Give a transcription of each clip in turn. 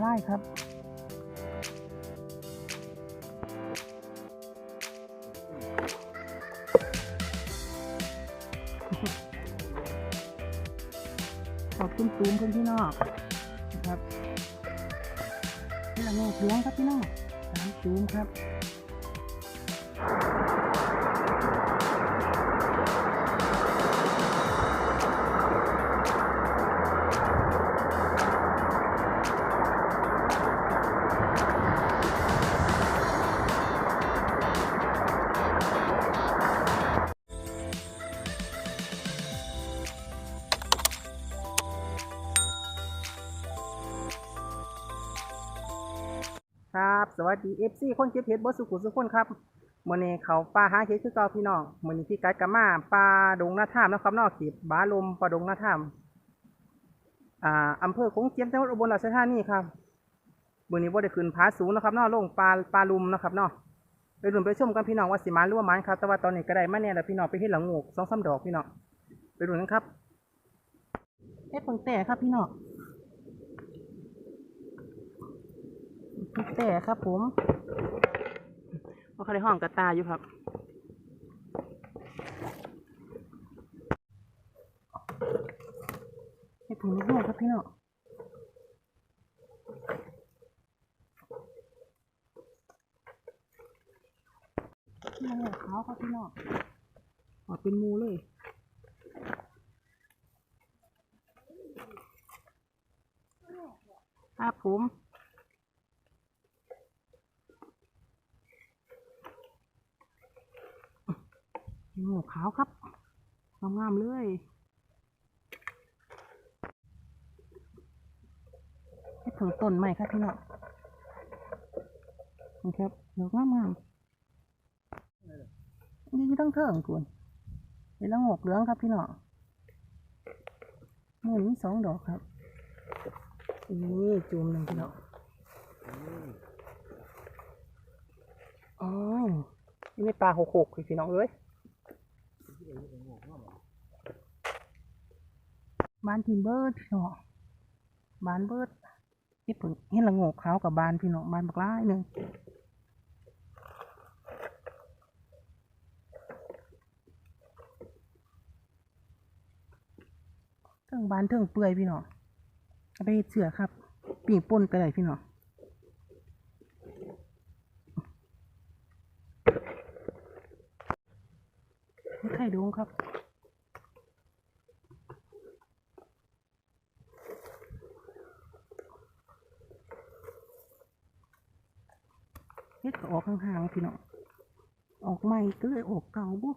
ไล่ครับ ขอบคุณตูมเพื่อนพี่นองนะครับนี่ละโงกเหลืองครับพี่น้องสามตูมครับ สวัสดีเอฟซีคนเก็บเห็ดบสุขุสุขคนครับมื่อนี้เขาปลาหาเห็ดคือเก่าพี่น้องมื่อนี้พี่กัดกะมาปลาดงหน้าท่ามนะครับนอกขีบบาลมปลาดงหน้าท่ามอ่าอำเภอคงเจียมจังหวัดอุบลราชธานีครับมื่อนี้ว่าได้ขึ้นผาสูงนะครับนอกลงปลาปลาลุมนะครับนาะไปรุ่นไปชมกันพี่น้องว่าสิมาหรือว่ามันครับแต่ว่าตอนนี้ก็ได้มาเนี่ยแหละพี่น้องไปเห็ดหลังงูสองสามดอกพี่น้องไปรุ่นกันครับเอ๊ะเปิงแต่ครับพี่น้อง แต่ครับผมว่าเขาได้ห้องกระตาอยู่ครับให้ผมนิดหน่อยครับพี่น้องนี่แหละขาครับพี่น้องออกเป็นมูเลยครับผม งูขาวครับงามๆเลยให้ถึงต้นใหม่ครับพี่น้องนี่ครับดอกงามๆนี่ต้องเถิงคุณเป็นละงกเหลืองครับพี่น้องมือนี้สองดอกครับนี่จูมหนึ่งพี่น้องอ๋อนี่ปลาหกหกพี่น้องเอ้ย บ้านพี่เบิร์ดพี่น้อบ้านเบิร์ดที่ผึ่งเห็นละโงกขากับบ้านพี่น้องบ้านบักร้ายหนึ่งเทิงบ้านเทิงเปื่อยพี่น้องเอาไปเสือครับปิ่งป่นก็ได้พี่น้องไข่ดวงครับ เฮ็ดก็ ออกห่างๆพี่น้องออกใหม่ก็เลยออกเก่าบุ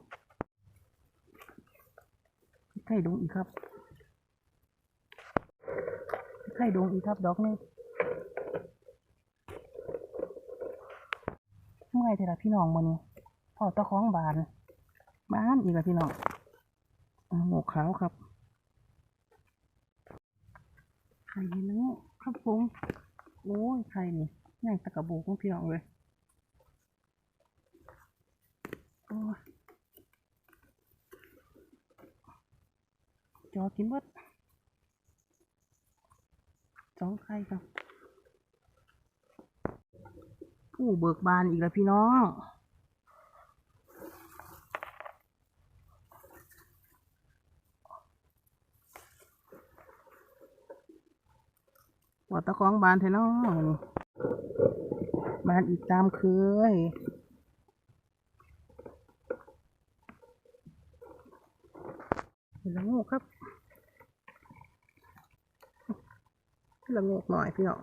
ไข่ดงอีกครับไข่ดงอีกครับดอกนึงเมื่อยแต่ละพี่น้องมันนี้พอตะของบาน บ้านอีกแล้วพี่น้องหมวกขาวครับไข่แล้วครับผมโอ้ยไข่นี่ย่างตะกะโบกของพี่น้องเลย โอ้ย จอกินเบิดสองไข่ครับผู้เบิกบานอีกแล้วพี่น้องว่าตะของบานเถอะเนาะบานอีกตามเคย เห็นละโงก ครับละโงกหน่อยพี่น้อง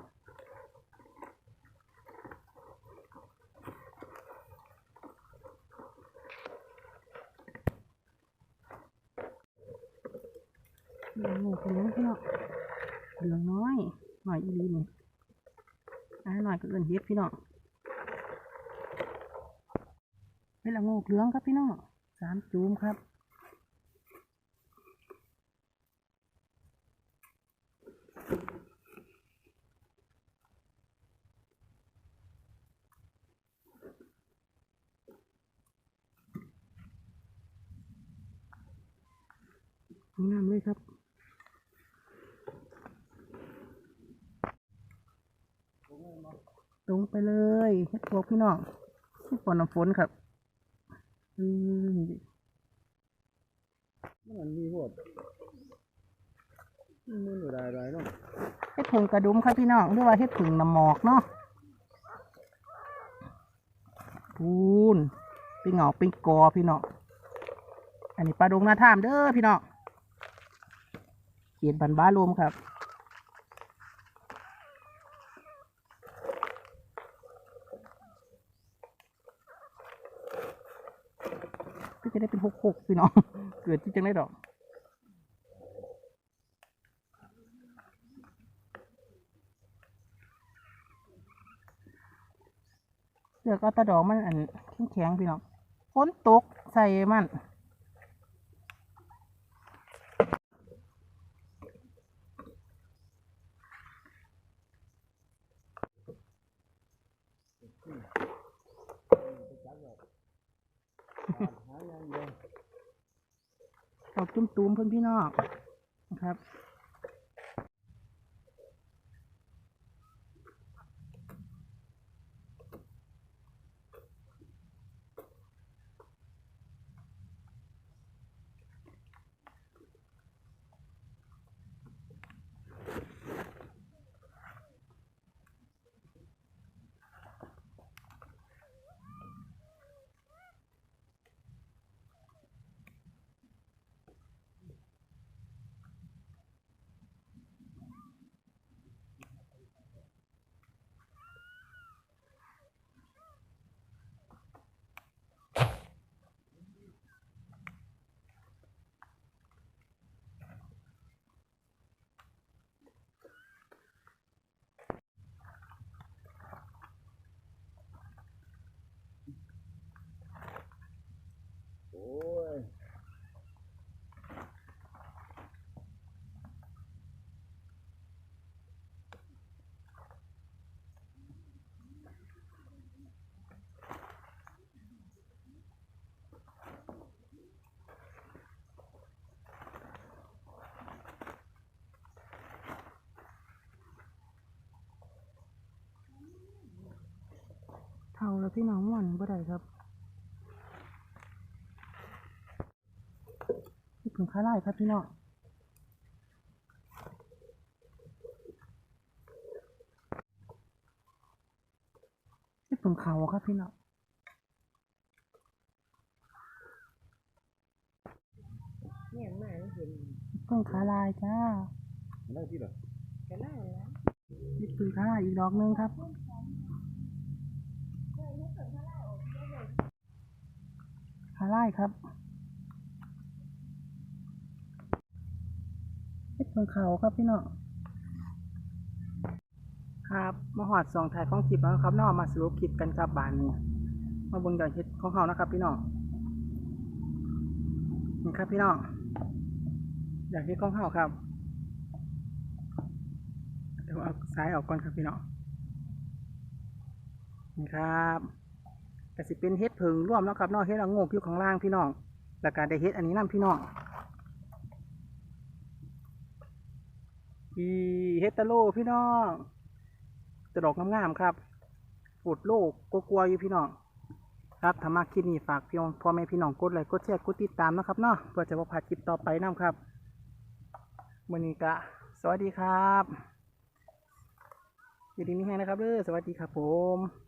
เหละโงกเป็นยังพี่น้องเห็นละน้อยหน่อยอีหลีนี่อ่าหน่อยก็เอื่นเฮ็ดพี่น้องเห็นละโงกเหลืองครับพี่น้องสามจูมครับ งาม เลยครับตรงไปเลยเฮ็ดพวกพี่น้องที่ฝนน้ำฝนครับ อืมมันมีพวกมันอยู่ได้ได้เนาะเฮ็ดผึ่งกระดุมครับพี่น้องหรือว่าเฮ็ดผึ่งน้ำหมอกเนาะพูนเป็นเหงาเป็นกอพี่น้อง อันนี้ปลาดงนาท่ามเด้อพี่น้อง เขียนบันบ้าลมครับก็จะได้เป็นหกหกพี่น้อง เกิดที่จังได้ดอกเสือกเอาตะดอกมันอันแข็งๆพี่น้องฝนตกใส่มัน หาอย่างเดียว ด อกตุ้มๆเพื่อนพี่น้องนะครับ โอ้ย เท่าแล้วพี่น้องม่วนบ่ได้ครับนี่ถึงข้าไล่ครับพี่น้องนี่ถึงเขาครับพี่น้องเนี่ยมาเห็นเพิ่งขาลายจ้านั่งที่หรอก็ได้แล้วนี่ถึงขาลายอีกดอกนึงครับ ขาไลายครับนี่ถึงเขาครับพี่น้องครับมาหอดสองถ่ายของคลิปแล้วครับเนอกมาสรุปคลิปกันครับบานนี้มาเบิ่งยอดเฮ็ดของเขานะครับ พี่น้องนี่ครับพี่น้องอยากเฮ็ดของเขาครับเดี๋ยวเอาซ้ายออกก่อนครับพี่น้อง นี่ครับแต่สิเป็นเฮ็ดผึ่งร่วมแล้วครับนอกเฮ็ดละโงกอยู่ข้างล่างพี่น้องแล้วก็ได้เฮ็ดอันนี้นํพี่น้องอีเฮ็ดตะโลพี่น้องตะดอกงามๆครับปวดโลกกลัวๆอยู่พี่น้องครับถ้ามาคลิปนี้ฝากพี่น้องพ่อแม่พี่น้องกดไลค์กดแชร์กดติดตามนะครับเนาะเพื่อจะบ่พลาดคลิปต่อไปนํครับวันนี้ก็สวัสดีครับ อยู่ดีมีแห้งนะครับเด้อสวัสดีครับผม